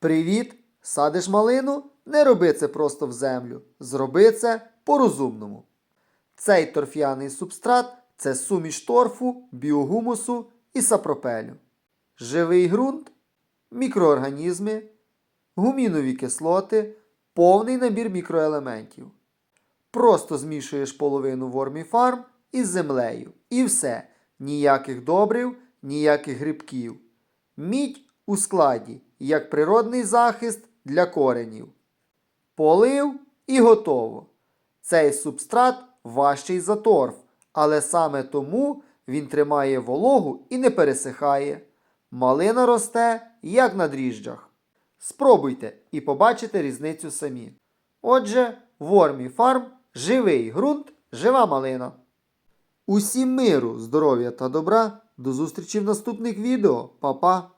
Привіт! Садиш малину? Не роби це просто в землю. Зроби це по-розумному. Цей торф'яний субстрат це суміш торфу, біогумусу і сапропелю. Живий ґрунт, мікроорганізми, гумінові кислоти, повний набір мікроелементів. Просто змішуєш половину ворміфарм із землею. І все. Ніяких добрив, ніяких грибків. Мідь у складі, як природний захист для коренів. Полив і готово. Цей субстрат важчий за торф, але саме тому він тримає вологу і не пересихає. Малина росте, як на дріжджах. Спробуйте і побачите різницю самі. Отже, Вормі Фарм живий ґрунт, жива малина. Усім миру, здоров'я та добра. До зустрічі в наступних відео. Па-па!